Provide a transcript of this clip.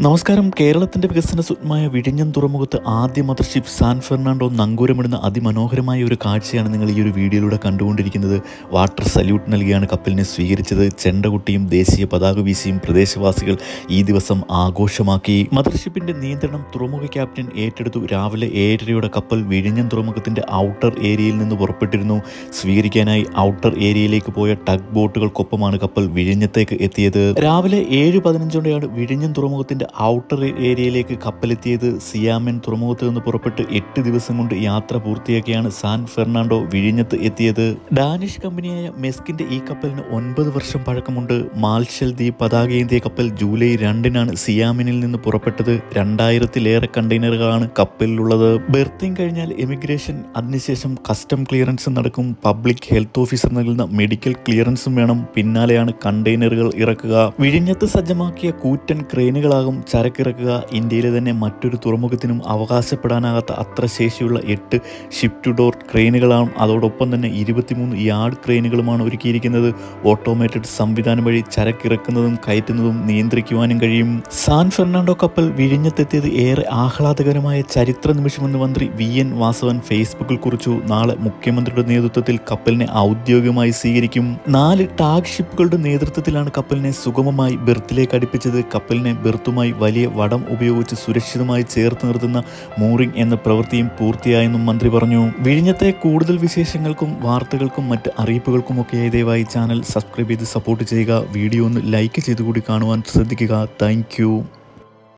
നമസ്കാരം. കേരളത്തിന്റെ വികസന സ്വപ്നമായ വിഴിഞ്ഞം തുറമുഖത്ത് ആദ്യ മദർഷിപ്പ് സാൻ ഫെർണാണ്ടോ നങ്കൂരമിടുന്ന അതിമനോഹരമായ ഒരു കാഴ്ചയാണ് നിങ്ങൾ ഈ ഒരു വീഡിയോയിലൂടെ കണ്ടുകൊണ്ടിരിക്കുന്നത്. വാട്ടർ സല്യൂട്ട് നൽകിയാണ് കപ്പലിനെ സ്വീകരിച്ചത്. ചെണ്ടകുട്ടിയും ദേശീയ പതാക വീശിയും പ്രദേശവാസികൾ ഈ ദിവസം ആഘോഷമാക്കി. മദർഷിപ്പിന്റെ നിയന്ത്രണം തുറമുഖ ക്യാപ്റ്റൻ ഏറ്റെടുത്തു. രാവിലെ ഏഴരയോടെ കപ്പൽ വിഴിഞ്ഞം തുറമുഖത്തിന്റെ ഔട്ടർ ഏരിയയിൽ നിന്ന് പുറപ്പെട്ടിരുന്നു. സ്വീകരിക്കാനായി ഔട്ടർ ഏരിയയിലേക്ക് പോയ ടഗ് ബോട്ടുകൾക്കൊപ്പമാണ് കപ്പൽ വിഴിഞ്ഞത്തേക്ക് എത്തിയത്. രാവിലെ ഏഴ് പതിനഞ്ചോടെയാണ് വിഴിഞ്ഞം തുറമുഖത്തിന്റെ ഔട്ടർ ഏരിയയിലേക്ക് കപ്പലെത്തിയത് സിയാമൻ തുറമുഖത്ത് നിന്ന് പുറപ്പെട്ട് എട്ട് ദിവസം കൊണ്ട് യാത്ര പൂർത്തിയാക്കിയാണ് സാൻ ഫെർണാണ്ടോ വിഴിഞ്ഞത്ത് എത്തിയത്. ഡാനിഷ് കമ്പനിയായ മെസ്കിന്റെ ഈ കപ്പലിന് ഒൻപത് വർഷം പഴക്കമുണ്ട്. മാൽഷൽ ദ്വീപ് പതാകയേന്തിയ കപ്പൽ ജൂലൈ രണ്ടിനാണ് സിയാമിനിൽ നിന്ന് പുറപ്പെട്ടത്. രണ്ടായിരത്തിലേറെ കണ്ടെയ്നറുകളാണ് കപ്പലിലുള്ളത്. ബെർത്തിങ് കഴിഞ്ഞാൽ എമിഗ്രേഷൻ അതിനുശേഷം കസ്റ്റം ക്ലിയറൻസ് നടക്കും. പബ്ലിക് ഹെൽത്ത് ഓഫീസർ നൽകുന്ന മെഡിക്കൽ ക്ലിയറൻസും വേണം. പിന്നാലെയാണ് കണ്ടെയ്നറുകൾ ഇറക്കുക. വിഴിഞ്ഞത്ത് സജ്ജമാക്കിയ കൂറ്റൻ ക്രെയിനുകളാകും ചരക്കിറക്കുക ഇന്ത്യയിലെ തന്നെ മറ്റൊരു തുറമുഖത്തിനും അവകാശപ്പെടാനാകാത്ത അത്ര ശേഷിയുള്ള എട്ട് ഷിപ്പ് ടു ഡോർ ക്രെയിനുകളാണ്. അതോടൊപ്പം തന്നെ ഇരുപത്തിമൂന്ന് യാർഡ് ക്രെയിനുകളുമാണ് ഒരുക്കിയിരിക്കുന്നത്. ഓട്ടോമേറ്റഡ് സംവിധാനം വഴി ചരക്കിറക്കുന്നതും കയറ്റുന്നതും നിയന്ത്രിക്കുവാനും കഴിയും. സാൻ ഫെർണാണ്ടോ കപ്പൽ വിഴിഞ്ഞത്തെത്തിയത് ഏറെ ആഹ്ലാദകരമായ ചരിത്ര നിമിഷമെന്ന് മന്ത്രി വി. എൻ. വാസവൻ ഫേസ്ബുക്കിൽ കുറിച്ചു. നാളെ മുഖ്യമന്ത്രിയുടെ നേതൃത്വത്തിൽ കപ്പലിനെ ഔദ്യോഗികമായി സ്വീകരിക്കും. നാല് ടാഗ് ഷിപ്പുകളുടെ നേതൃത്വത്തിലാണ് കപ്പലിനെ സുഗമമായി ബെർത്തിലേക്ക് അടുപ്പിച്ചത്. കപ്പലിനെ ബെർത്തുമായി വലിയ വടം ഉപയോഗിച്ച് സുരക്ഷിതമായി ചേർത്ത് നിർത്തുന്ന മൂറിംഗ് എന്ന പ്രവൃത്തിയും പൂർത്തിയായെന്നും മന്ത്രി പറഞ്ഞു. വിഴിഞ്ഞത്തെ കൂടുതൽ വിശേഷങ്ങൾക്കും വാർത്തകൾക്കും മറ്റ് അറിയിപ്പുകൾക്കുമൊക്കെയായി ദയവായി ചാനൽ സബ്സ്ക്രൈബ് ചെയ്ത് സപ്പോർട്ട് ചെയ്യുക. വീഡിയോ ഒന്ന് ലൈക്ക് ചെയ്തുകൂടി കാണുവാൻ ശ്രദ്ധിക്കുക. താങ്ക്